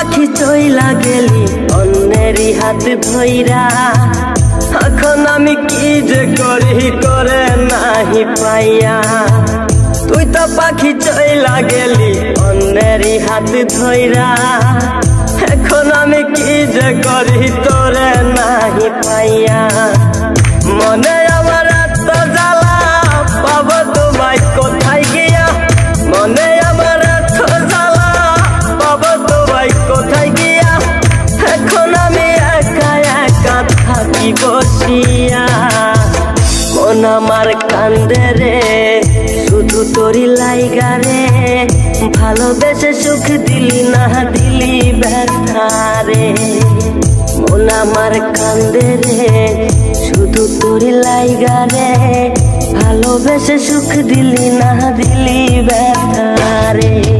পাখি চইলা গেলি, অন্যেরই হাত ভৈরা এখন আমি কি যে করি, করে নাহি পাইয়া। তুই তো পাখি চইলা গেলি, অন্যেরই হাত ধইরা। এখন আমি কি যে করি তোরে নাহি পাইয়া। তোরি লাইগা রে ভালোবেসে সুখ দিলি না, দিলি ব্যথা রে। মন আমার কান্দে রে, শুধু তোরি লাইগা রে ভালোবেসে সুখ দিলি না, দিলি ব্যথা রে।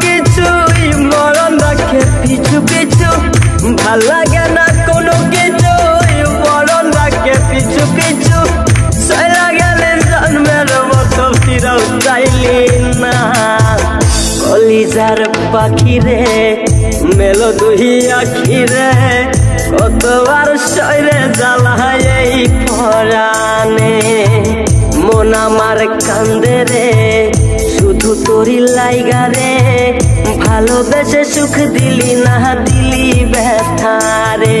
কলিজার পাখি রে মেলো দুহি আখি রে কতবার শৈরে জ্বালায় এই পরানে মন আমার কান্দে রে, শুধু তোরি লাইগা রে। ভালোবেসে সুখ দিলি না, দিলি ব্যথা রে।